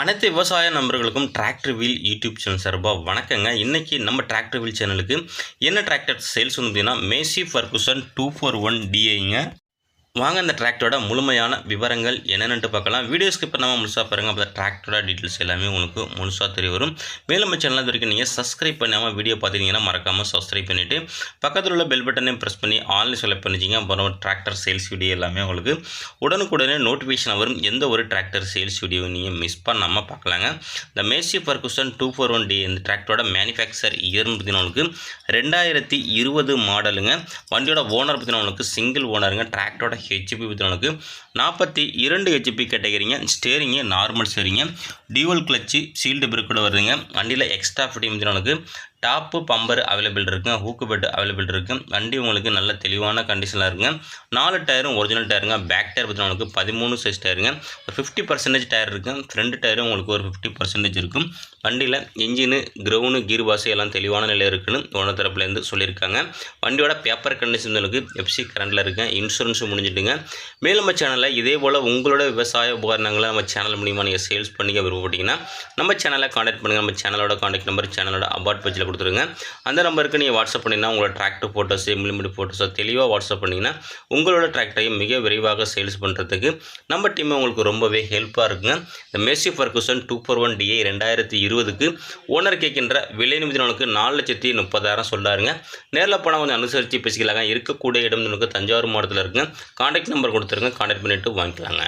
அனைத்து விவசாய நண்பர்களுக்கும் டிராக்டர் வீல் யூடியூப் சேனல் சார்பாக வணக்கங்க. இன்றைக்கி நம்ம டிராக்டர் வீல் சேனலுக்கு என்ன டிராக்டர் சேல்ஸ் வந்து பார்த்தீங்கன்னா Massey Ferguson two four one டிஐங்க வாங்க இந்த டிராக்டரோட முழுமையான விவரங்கள் என்னென்னு பார்க்கலாம். வீடியோ ஸ்கிப் பண்ணாமல் முழுசாக பாருங்கள் அப்போ டிராக்டரோட டீட்டெயில்ஸ் எல்லாமே உங்களுக்கு முழுசாக தெரிய வரும். மேலும் சேனல் வரைக்கும் நீங்கள் சப்ஸ்கிரைப் பண்ணாமல் வீடியோ பார்த்தீங்கன்னா மறக்காமல் சப்ஸ்கிரைப் பண்ணிவிட்டு பக்கத்தில் உள்ள பெல் பட்டனையும் ப்ரெஸ் பண்ணி ஆன்லைன் செலக்ட் பண்ணிச்சிங்க அப்புறம் டிராக்டர் சேல்ஸ் வீடியோ எல்லாமே உங்களுக்கு உடனுக்குடனே நோட்டிஃபிகேஷன் வரும். எந்த ஒரு டிராக்டர் சேல்ஸ் வீடியோவை நீங்கள் மிஸ் பண்ணாமல் பார்க்கலாங்க. இந்த Massey Ferguson two four one D இந்த டிராக்டரோட மேனுஃபேக்சர் இயர்னு பார்த்தீங்கன்னா உங்களுக்கு ரெண்டாயிரத்தி இருபது மாடலுங்க வண்டியோட ஓனர் பார்த்தீங்கன்னா உங்களுக்கு சிங்கிள் ஓனருங்க டிராக்டரோட ஹெச்பி பார்த்தீங்கன்னா நாற்பத்தி இரண்டு ஹெச்பி கேட்டகிரிங்க ஸ்டேரிங்கு நார்மல் ஸ்டேரிங்க டியூவல் கிளச்சு சீல்டு பிரேக்கோட வருதுங்க. வண்டியில் எக்ஸ்ட்ரா ஃபிட்டிங் பார்த்தீங்கன்னா டாப்பு பம்பர் அவைலபிள் இருக்குங்க ஹூக்கு பெட் அவைலபிள் இருக்குது வண்டி உங்களுக்கு நல்ல தெளிவான கண்டிஷனில் இருக்குங்க. நாலு டயரும் ஒரிஜினல் டயருங்க பேக் டயர் பார்த்தீங்கன்னா உங்களுக்கு பதிமூணு சைஸ் டயருங்க ஒரு ஃபிஃப்டி பர்சன்டேஜ் டயர் இருக்குது ஃப்ரண்ட் டயரும் உங்களுக்கு ஒரு ஃபிஃப்டி பர்சன்டேஜ் இருக்கும். வண்டியில் இன்ஜினு கிரவுனு கீர் பாஸ் எல்லாம் தெளிவான நிலையில் இருக்குன்னு ஓனர் தரப்புலேருந்து சொல்லியிருக்காங்க. வண்டியோட பேப்பர் கண்டிஷன் உங்களுக்கு எஃப்சி கரண்டில் இருக்கு. இன்சூரன்ஸும் முடிஞ்சிட்டுங்க. மேலும் நம்ம சேனலில் இதே போல் உங்களோட விவசாய உபகரணங்களை நம்ம சேனல் மூலிமா நீங்கள் சேல்ஸ் பண்ணிக்க விருப்பப்பட்டீங்கன்னா நம்ம சேனலை காண்டாக்ட் பண்ணுங்கள் நம்ம சேனலோட காண்டாக்ட் நம்பர் சேனலோட அபார்ட் பேஜில் கொடுத்துருங்க. அந்த நம்பருக்கு நீங்கள் வாட்ஸ்அப் பண்ணிங்கன்னா உங்களோட டிராக்டர் ஃபோட்டோஸு இம்ப்ளிமெண்ட் ஃபோட்டோஸோ தெளிவாக வாட்ஸ்அப் பண்ணிங்கன்னா உங்களோட டிராக்டரையும் மிக விரைவாக சேல்ஸ் பண்ணுறதுக்கு நம்ம டீம் உங்களுக்கு ரொம்பவே ஹெல்ப்பாக இருக்குங்க. இந்த Massey Ferguson two four one DA ரெண்டாயிரத்தி இருபதுக்கு ஓனர் கேட்கின்ற விலை நிமிடங்களுக்கு நாலு லட்சத்தி முப்பதாயிரம் சொல்லாருங்க. நேரில் போனால் கொஞ்சம் அனுசரித்து பேசிக்கலாங்க. இருக்கக்கூடிய இடம் நமக்கு தஞ்சாவூர் மாவட்டத்தில் இருக்குங்க. கான்டாக்ட் நம்பர் கொடுத்துருங்க. கான்டாக்ட் பண்ணிவிட்டு வாங்கிக்கலாங்க.